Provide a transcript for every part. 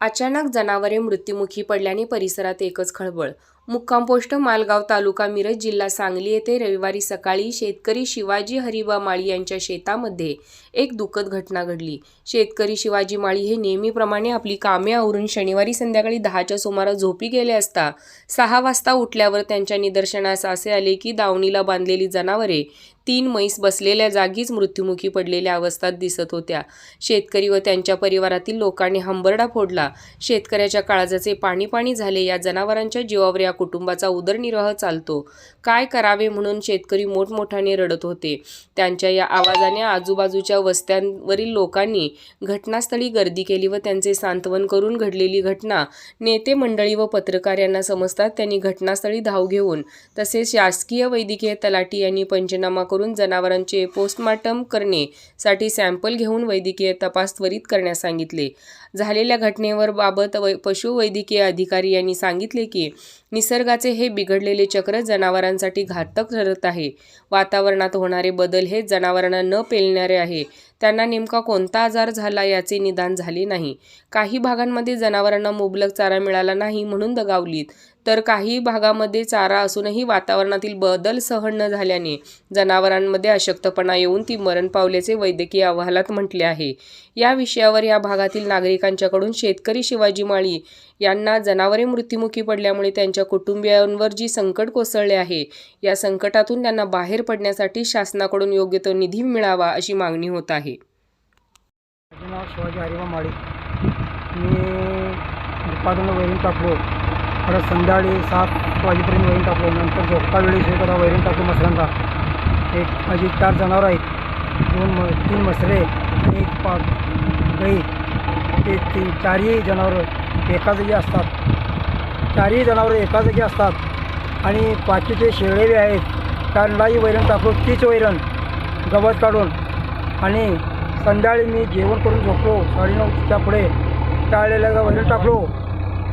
अचानक जनावरे मृत्युमुखी पडल्याने परिसरात एकच खळबळ. मुक्काम पोस्ट मालगाव तालुका मिरज जिल्हा सांगली येथे रविवारी सकाळी शेतकरी शिवाजी हरिबा माळी यांच्या शेतामध्ये एक दुःखद घटना घडली. शेतकरी शिवाजी माळी हे नेहमीप्रमाणे आपली कामे आवरून शनिवारी संध्याकाळी दहाच्या सुमारास झोपी गेले असता सहा वाजता उठल्यावर त्यांच्या निदर्शनास असे आले की दावणीला बांधलेली जनावरे तीन म्हैस बसलेल्या जागीच मृत्युमुखी पडलेल्या अवस्थेत दिसत होत्या. शेतकरी व त्यांच्या परिवारातील लोकांनी हंबरडा फोडला. शेतकऱ्याच्या काळजाचे पाणी पाणी झाले. या जनावरांच्या जीवावर या कुटुंबाचा उदरनिर्वाह चालतो. काय करावे म्हणून शेतकरी मोठमोठ्याने रडत होते. त्यांच्या या आवाजाने आजूबाजूच्या वस्त्यांवरील लोकांनी घटनास्थळी गर्दी केली व त्यांचे सांत्वन करून घडलेली घटना नेते मंडळी व पत्रकार यांना समजतात त्यांनी घटनास्थळी धाव घेऊन तसेच शासकीय वैद्यकीय तलाठी यांनी पंचनामा करून जनावरांचे पोस्टमार्टम करणे साठी सॅम्पल घेऊन वैद्यकीय तपास त्वरित करण्यास सांगितले. झालेल्या घटनेवर बाबत पशुवैद्यकीय अधिकारी यांनी सांगितले की निसर्गाचे हे बिघडलेले चक्र जनावरांसाठी घातक ठरत आहे. वातावरणात होणारे बदल हे जनावरांना न पेलणारे आहे. त्यांना नेमका कोणता आजार झाला याचे निदान झाले नाही. काही भागांमध्ये जनावरांना मुबलक चारा मिळाला नाही म्हणून दगावलीत. तर काही भागामध्ये चारा असूनही वातावरणातील बदल सहन न झाल्याने जनावरांमध्ये अशक्तपणा येऊन ती मरण पावल्याचे वैद्यकीय अहवालात म्हटले आहे. या विषयावर या भागातील नागरिकांच्याकडून शेतकरी शिवाजी माळी यांना जनावरे मृत्युमुखी पडल्यामुळे त्यांच्या कुटुंबियांवर जी संकट कोसळले आहे या संकटातून त्यांना बाहेर पडण्यासाठी शासनाकडून योग्य तो निधी मिळावा अशी मागणी होत आहे. माझे नाव शिवाजी हरिमा माळी. मी दुपारून वैरण टाकलो. परत संध्याकाळी सात वाजेपर्यंत वैरण टाकलो. नंतर झोपता वेळी शेतात वैरण टाकलो मसरांचा एक माझी चार जनावरं आहेत. दोन म तीन मसरे आणि एक पा गाई. ते ती चारही जनावरं एका जागी असतात. चारही जनावरं एका जागी असतात. आणि बाकीचे शेळेले आहेत त्यांनाही वैरण टाकलो. तीच वैरण गवत काढून. आणि संध्याकाळी मी जेवण करून झोपलो. साडेनऊच्या पुढे टाळलेल्या वैरण टाकलो.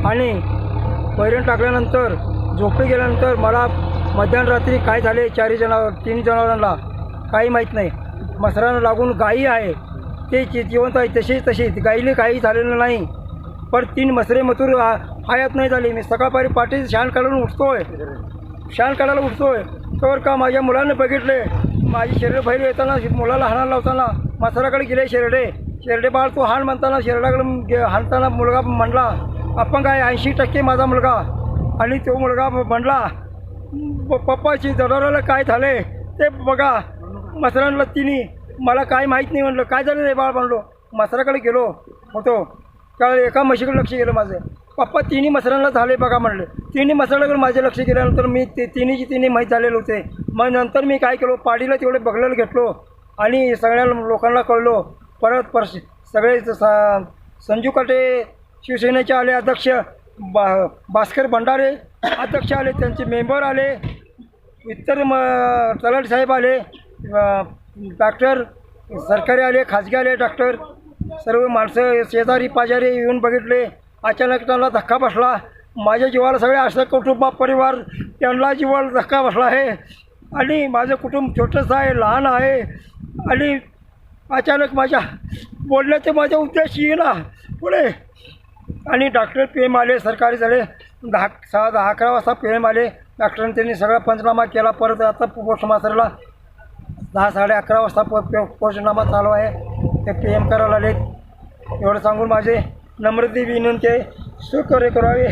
आणि वैरण टाकल्यानंतर झोपी गेल्यानंतर मला मध्यरात्री काय झाले चारही जनावर तीन जनावरांना काही माहीत नाही. मसरानं लागून गायी आहे. ते जिवंत आहे तशीच तशीच गाईने काही झालेलं नाही. पण तीन मसरे मथुर आयात हयात नाही झाली. मी सकाळपारी पाठी शान काढून उठतोय. शान काढायला उठतोय. तर का माझ्या मुलानं बघितले? माझी शरीर बाहेर येताना मुलाला हाणायला लावताना मसराकडे गेले शेरडे. शेरडे बाळ तू हाण म्हणताना शेरडाकडे गे- हाणताना मुलगा म्हणला आपण काय ऐंशी टक्के माझा मुलगा? आणि तो मुलगा म्हणला प- पप्पाची जनावराला काय झाले? ते बघा मसरांना तिने मला काय माहीत नाही म्हणलं. काय झालं रे बाळ म्हणलो? मसराकडे गेलो होतो. त्यावेळी एका म्हशीकडे लक्ष गेलं माझं. पप्पा तिन्ही मसरांना झाले बघा म्हणले. तिन्ही मसराकडे माझे लक्ष गेल्यानंतर मी ते तिन्हीची तिन्ही माहीत झालेले होते. मग नंतर मी काय केलो? पाडीला तेवढे बघलेलं घेतलो. आणि सगळ्या लोकांना कळलो. परत परस सगळे सा संजू कटे शिवसेनेचे आले अध्यक्ष बा भास्कर भंडारे अध्यक्ष आले त्यांचे मेंबर आले. इतर म तलाट साहेब आले डॉक्टर सरकारी आले खाजगी आले डॉक्टर. सर्व माणसं शेजारी पाजारी येऊन बघितले. अचानक त्यांना धक्का बसला. माझ्या जीवाला सगळे असं कुटुंब परिवार त्यांना जीवाला धक्का बसला आहे. आणि माझं कुटुंब छोटंसं आहे लहान आहे. आणि अचानक माझ्या बोलण्याचे माझा उद्देश येईना. पुढे. आणि डॉक्टर पी एम आले सरकारी झाले. दहा सहा दहा अकरा वाजता पी एम आले. डॉक्टरांनी त्यांनी सगळा पंचनामा केला. परत आता पोस्टमास्टरला दहा साडे अकरा वाजता प पोस्टनामा चालू आहे. ते पी एम करायला आले एवढं सांगून माझे नम्रती विनंती आहे. सहकार्य करावे.